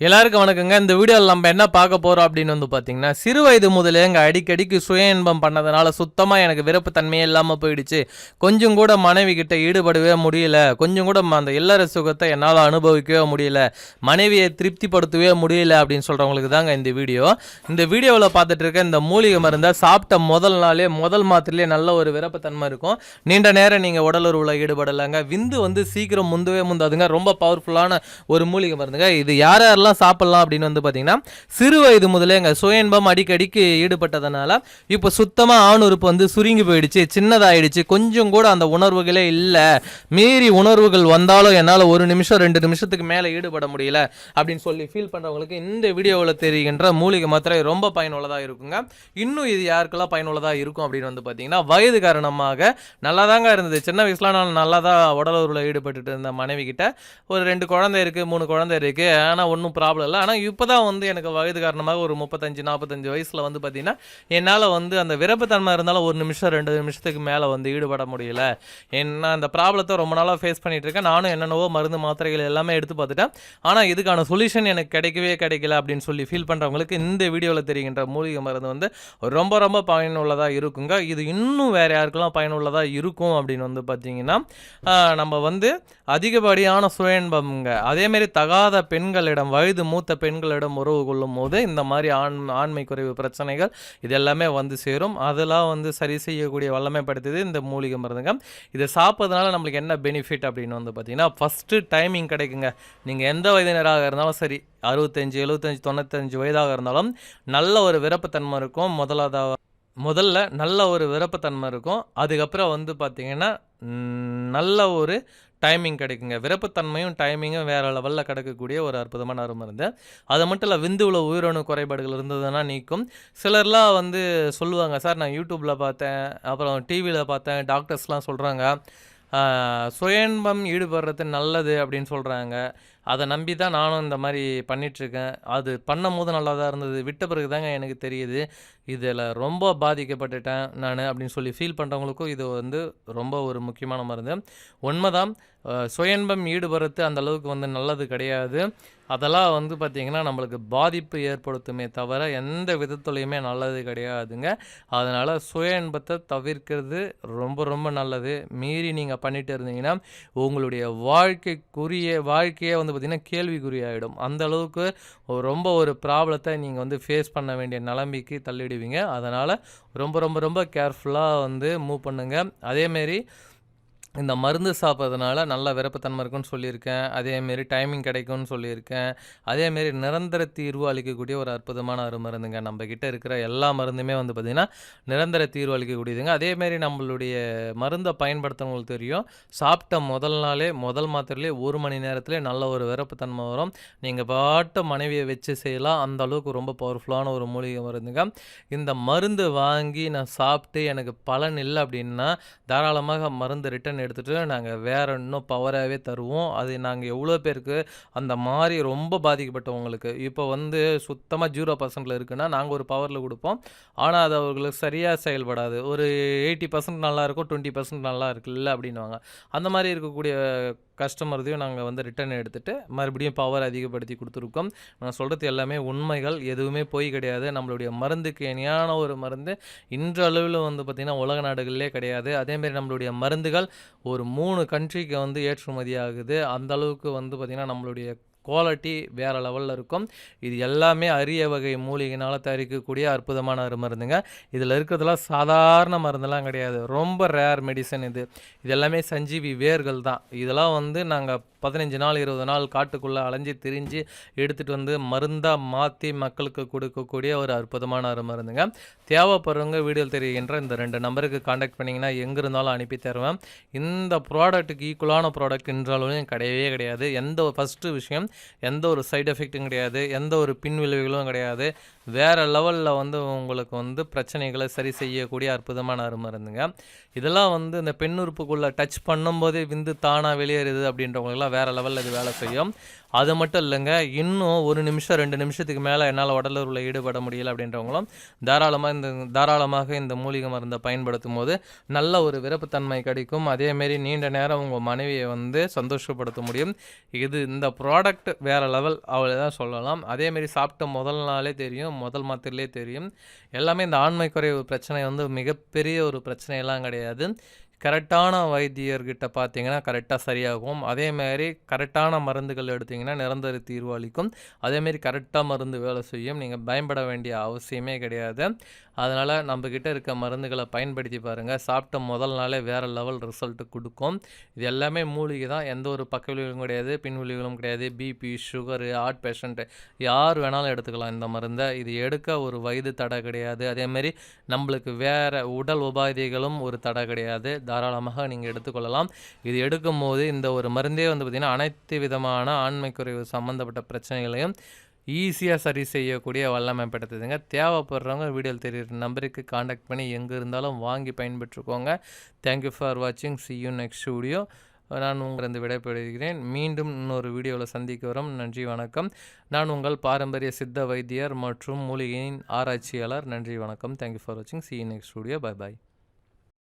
எல்லாருக்கும் வணக்கங்க. இந்த வீடியோவில் நம்ம என்ன பார்க்க போகிறோம் அப்படின்னு வந்து பார்த்தீங்கன்னா சிறு வயது முதலே எங்க அடிக்கடிக்கு சுய இன்பம் பண்ணதுனால சுத்தமாக எனக்கு விருப்பத்தன்மையே இல்லாமல் போயிடுச்சு. கொஞ்சம் கூட மனைவி கிட்ட ஈடுபடவே முடியல. கொஞ்சம் கூட அந்த இல்லற சுகத்தை என்னால் அனுபவிக்கவே முடியல. மனைவியை திருப்திப்படுத்தவே முடியல அப்படின்னு சொல்கிறவங்களுக்கு தாங்க இந்த வீடியோ. இந்த வீடியோவில் பார்த்துட்டு இருக்க இந்த மூலிகை மருந்தை சாப்பிட்ட முதல் நாளே முதல் மாத்திரையிலே நல்ல ஒரு விருப்பத்தன்மை இருக்கும். நீண்ட நேரம் நீங்கள் உடலுறவில் ஈடுபடலைங்க. விந்து வந்து சீக்கிரம் முந்தவே முந்தாதுங்க. ரொம்ப பவர்ஃபுல்லான ஒரு மூலிகை மருந்துங்க. இது யார் யாரெல்லாம் சாப்பிடலாம் அப்படின்னு வந்து பார்த்தீங்கன்னா சிறு வயது முதலே எங்கள் சுய இன்பம் அடிக்கடிக்கு ஈடுபட்டதுனால இப்போ சுத்தமாக ஆணுறுப்பு வந்து சுருங்கி போயிடுச்சு சின்னதாயிடுச்சு. கொஞ்சம் கூட அந்த உணர்வுகளே இல்லை. மீறி உணர்வுகள் வந்தாலும் என்னால் ஒரு நிமிஷம் ரெண்டு நிமிஷத்துக்கு மேலே ஈடுபட முடியல அப்படின்னு சொல்லி ஃபீல் பண்ணுறவங்களுக்கு இந்த வீடியோவில் தெரிகின்ற மூலிகை மாத்திரை ரொம்ப பயனுள்ளதாக இருக்குங்க. இன்னும் இது யாருக்கெல்லாம் பயனுள்ளதாக இருக்கும் அப்படின்னு வந்து பார்த்தீங்கன்னா வயது காரணமாக நல்லா தாங்க இருந்தது. சின்ன வயசுல நான் நல்லா தான் உடலுறவில் ஈடுபட்டுட்டு இருந்த மனைவி கிட்ட ஒரு ரெண்டு குழந்தை இருக்குது மூணு குழந்தை இருக்குது ஆனால் ஒன்றும் ப்ராப்ளம் இல்லை. ஆனால் இப்போ தான் வந்து எனக்கு வயது காரணமாக ஒரு முப்பத்தஞ்சு நாற்பத்தஞ்சு வயசில் வந்து பார்த்தீங்கன்னா என்னால் வந்து அந்த விருப்பத்தன்மை இருந்தாலும் ஒரு நிமிஷம் ரெண்டு நிமிஷத்துக்கு மேலே வந்து ஈடுபட முடியல. என்ன அந்த ப்ராப்ளத்தை ரொம்ப நாளாக ஃபேஸ் பண்ணிகிட்டு இருக்கேன். நானும் என்னென்னவோ மருந்து மாத்திரைகள் எல்லாமே எடுத்து பார்த்துட்டேன். ஆனால் இதுக்கான சொல்யூஷன் எனக்கு கிடைக்கவே கிடைக்கல அப்படின்னு சொல்லி ஃபீல் பண்ணுறவங்களுக்கு இந்த வீடியோவில் தெரிகின்ற மூலிகை மருந்து வந்து ரொம்ப ரொம்ப பயனுள்ளதாக இருக்குங்க. இது இன்னும் வேறு யாருக்கெல்லாம் பயனுள்ளதாக இருக்கும் அப்படின்னு வந்து பார்த்தீங்கன்னா நம்ம வந்து அதிகப்படியான சுயன்பம்ங்க. அதேமாரி தகாத பெண்களிடம் வயது மூத்த பெண்களிடம் உறவு கொள்ளும் போது இந்த மாதிரி ஆண் ஆண்மை குறைவு பிரச்சனைகள் இது எல்லாமே வந்து சேரும். அதெல்லாம் வந்து சரி செய்யக்கூடிய வல்லமை படுத்துது இந்த மூலிகை மருந்துங்க இதை சாப்பிட்றதுனால நம்மளுக்கு என்ன பெனிஃபிட் அப்படின்னு வந்து பார்த்தீங்கன்னா ஃபஸ்ட்டு டைமிங் கிடைக்குங்க. நீங்கள் எந்த வயதினராக இருந்தாலும் சரி அறுபத்தஞ்சு எழுபத்தஞ்சு தொண்ணூத்தஞ்சு வயதாக இருந்தாலும் நல்ல ஒரு விருப்பத்தன்மை இருக்கும். முதலாவதாக முதல்ல நல்ல ஒரு விருப்பத்தன்மை இருக்கும். அதுக்கப்புறம் வந்து பார்த்திங்கன்னா நல்ல ஒரு டைமிங் கிடைக்குங்க. விருப்பத்தன்மையும் டைமிங்கும் வேறு லெவலில் கிடைக்கக்கூடிய ஒரு அற்புதமான அருமை இருந்து அது மட்டும் இல்லை விந்துவில் உயிரணு குறைபாடுகள் இருந்ததுன்னா நீக்கும். சிலர்லாம் வந்து சொல்லுவாங்க சார் நான் யூடியூப்பில் பார்த்தேன் அப்புறம் டிவியில் பார்த்தேன் டாக்டர்ஸ்லாம் சொல்கிறாங்க சுயன்பம் ஈடுபடுறது நல்லது அப்படின்னு சொல்கிறாங்க அதை நம்பி தான் நானும் இந்த மாதிரி பண்ணிகிட்ருக்கேன் அது பண்ணும் போது நல்லா தான் இருந்தது. விட்ட பிறகு தாங்க எனக்கு தெரியுது. இதில் ரொம்ப பாதிக்கப்பட்டுட்டேன் நான் அப்படின்னு சொல்லி ஃபீல் பண்ணுறவங்களுக்கும் இது வந்து ரொம்ப ஒரு முக்கியமான மருந்து. உண்மைதான் சுயன்பம் ஈடுபடுறது அந்த அளவுக்கு வந்து நல்லது கிடையாது. அதெல்லாம் வந்து பார்த்திங்கன்னா நம்மளுக்கு பாதிப்பு ஏற்படுத்துமே தவிர எந்த விதத்துலையுமே நல்லது கிடையாதுங்க. அதனால் சுய இன்பத்தை தவிர்க்கிறது ரொம்ப ரொம்ப நல்லது. மீறி நீங்கள் பண்ணிட்டு இருந்தீங்கன்னா உங்களுடைய வாழ்க்கைக்குரிய வாழ்க்கையே வந்து பார்த்திங்கன்னா கேள்விக்குறியாயிடும். அந்த அளவுக்கு ரொம்ப ஒரு ப்ராப்ளத்தை நீங்கள் வந்து ஃபேஸ் பண்ண வேண்டிய நிலைமைக்கு தள்ளிடுவீங்க. அதனால் ரொம்ப ரொம்ப ரொம்ப கேர்ஃபுல்லாக வந்து மூவ் பண்ணுங்கள் அதேமாரி இந்த மருந்து சாப்பிட்றதுனால நல்ல விருப்பத்தன்மை இருக்குன்னு சொல்லியிருக்கேன். அதேமாரி டைமிங் கிடைக்கும்னு சொல்லியிருக்கேன். அதேமாரி நிரந்தர தீர்வு அளிக்கக்கூடிய ஒரு அற்புதமான ஒரு மருந்துங்க. நம்ம கிட்ட இருக்கிற எல்லா மருந்துமே வந்து பார்த்திங்கன்னா நிரந்தர தீர்வு அளிக்கக்கூடியதுங்க. அதேமாரி நம்மளுடைய மருந்தை பயன்படுத்துறவங்களுக்கு தெரியும். சாப்பிட்ட முதல் நாளே முதல் மாத்திரையிலே ஒரு மணி நேரத்திலே நல்ல ஒரு விருப்பத்தன்மை வரும். நீங்கள் பாட்டு மனைவியை வச்சு செய்யலாம். அந்த அளவுக்கு ரொம்ப பவர்ஃபுல்லான ஒரு மூலிகை மருந்துங்க. இந்த மருந்து வாங்கி நான் சாப்பிட்டு எனக்கு பலன் இல்லை அப்படின்னா தாராளமாக மருந்து ரிட்டர்ன் எடுத்துகிட்டு நாங்கள் வேற இன்னும் பவராகவே தருவோம். அது நாங்கள் எவ்வளோ பேருக்கு அந்த மாதிரி ரொம்ப பாதிக்கப்பட்டவங்களுக்கு. இப்போ வந்து சுத்தமாக ஜீரோ பர்சன்டில் இருக்குன்னா நாங்கள் ஒரு பவரில் கொடுப்போம். ஆனால் அது அவர்களுக்கு சரியாக செயல்படாது. ஒரு எயிட்டி பர்சன்ட் நல்லாயிருக்கும் டுவெண்ட்டி பர்சன்ட் நல்லா இருக்குல்ல அப்படின்னுவாங்க. அந்த மாதிரி இருக்கக்கூடிய கஸ்டமர்தையும் நாங்கள் வந்து ரிட்டர்ன் எடுத்துகிட்டு மறுபடியும் பவர் அதிகப்படுத்தி கொடுத்துருக்கோம். நான் சொல்கிறது எல்லாமே உண்மைகள். எதுவுமே பொய் கிடையாது. நம்மளுடைய மருந்துக்கு இணையான ஒரு மருந்து இன்றளவில் வந்து பார்த்திங்கன்னா உலக நாடுகளிலே கிடையாது. அதேமாரி நம்மளுடைய மருந்துகள் ஒரு மூணு கண்ட்ரிக்கு வந்து ஏற்றுமதி ஆகுது. அந்த அளவுக்கு வந்து பார்த்திங்கன்னா நம்மளுடைய குவாலிட்டி வேறு லெவலில் இருக்கும். இது எல்லாமே அரிய வகை மூலிகைனால் தயாரிக்கக்கூடிய அற்புதமான மருந்துங்க இதில் இருக்கிறதுலாம் சாதாரண மருந்தெல்லாம் கிடையாது. ரொம்ப ரேர் மெடிசன் இது. இது எல்லாமே சஞ்சீவி வேர்கள் தான். இதெல்லாம் வந்து நாங்கள் பதினஞ்சு நாள் இருபது நாள் காட்டுக்குள்ளே அலைஞ்சு திரிஞ்சு எடுத்துகிட்டு வந்து மருந்தாக மாற்றி மக்களுக்கு கொடுக்கக்கூடிய ஒரு அற்புதமான ஒரு மருந்துங்க தேவைப்படுறவங்க வீடியோ தெரிகின்ற இந்த ரெண்டு நம்பருக்கு காண்டாக்ட் பண்ணிங்கன்னா எங்கே இருந்தாலும் அனுப்பி தருவேன். இந்த ப்ராடக்ட்டுக்கு ஈக்குவலான ப்ராடக்ட் என்றாலும் கிடையவே கிடையாது. எந்த ஒரு ஃபஸ்ட்டு விஷயம் எந்த ஒரு சைடு எஃபெக்ட்டும் கிடையாது எந்த ஒரு பின் விளைவுகளும் கிடையாது. வேறு லெவலில் வந்து உங்களுக்கு வந்து பிரச்சனைகளை சரி செய்யக்கூடிய அற்புதமான ஒரு மருந்துங்க இதெல்லாம் வந்து இந்த பெண் உறுப்புக்குள்ளே டச் பண்ணும்போதே விந்து தானாக வெளியேறுது அப்படின்றவங்களுக்குலாம் வேறு லெவலில் இது வேலை செய்யும். அது மட்டும் இல்லைங்க இன்னும் ஒரு நிமிஷம் ரெண்டு நிமிஷத்துக்கு மேலே என்னால் உடலுறவில் ஈடுபட முடியல அப்படின்றவங்களும் தாராளமாக இந்த தாராளமாக இந்த மூலிகை மருந்தை பயன்படுத்தும் போது நல்ல ஒரு விருப்பத்தன்மை கிடைக்கும். அதேமாரி நீண்ட நேரம் உங்கள் மனைவியை வந்து சந்தோஷப்படுத்த முடியும். இது இந்த ப்ராடக்ட் வேறு லெவல் அவளை தான் சொல்லலாம் அதேமாரி சாப்பிட்ட முதல் நாளே தெரியும் முதல் மாத்திரையிலே தெரியும். எல்லாமே இந்த ஆண்மை குறைவு பிரச்சனை வந்து மிகப்பெரிய ஒரு பிரச்சனையெல்லாம் கிடையாது. கரெக்டான வைத்தியர்கிட்ட பார்த்தீங்கன்னா கரெக்டாக சரியாகும். அதேமாரி கரெக்டான மருந்துகள் எடுத்திங்கன்னா நிரந்தர தீர்வு அளிக்கும். அதேமாரி கரெக்டாக மருந்து வேலை செய்யும். நீங்கள் பயன்பட வேண்டிய அவசியமே கிடையாது. அதனால் நம்மக்கிட்ட இருக்க மருந்துகளை பயன்படுத்தி பாருங்கள் சாப்பிட்ட முதல் நாளே வேறு லெவல் ரிசல்ட்டு கொடுக்கும். இது எல்லாமே மூலிகை தான். எந்த ஒரு பக்க விளைவுகளும் கிடையாது பின் விளைவுகளும் கிடையாது. பிபி சுகரு ஹார்ட் பேஷண்ட்டு யார் வேணாலும் எடுத்துக்கலாம் இந்த மருந்தை. இது எடுக்க ஒரு வயது தடை கிடையாது. அதேமாரி நம்மளுக்கு வேறு உடல் உபாதைகளும் ஒரு தடை கிடையாது. தாராளமாக நீங்கள் எடுத்துக்கொள்ளலாம். இது எடுக்கும் போது இந்த ஒரு மருந்தே வந்து பார்த்திங்கன்னா அனைத்து விதமான ஆண்மை குறைவு சம்மந்தப்பட்ட பிரச்சனைகளையும் ஈஸியாக சரி செய்யக்கூடிய வல்லமை பெற்றதுங்க தேவைப்படுறவங்க வீடியோ தெரியுற நம்பருக்கு காண்டாக்ட் பண்ணி எங்கே இருந்தாலும் வாங்கி பயன்பெற்றுக்கோங்க. தேங்க்யூ ஃபார் வாட்சிங் சி யூ நெக்ஸ்ட் வீடியோ நான் உங்களிருந்து விடைபெறுகிறேன். மீண்டும் இன்னொரு வீடியோவில் சந்திக்க வரும். நன்றி வணக்கம். நான் உங்கள் பாரம்பரிய சித்த வைத்தியர் மற்றும் மூலிகையின் ஆராய்ச்சியாளர். நன்றி வணக்கம். தேங்க்யூ ஃபார் வாட்சிங் see you next video bye bye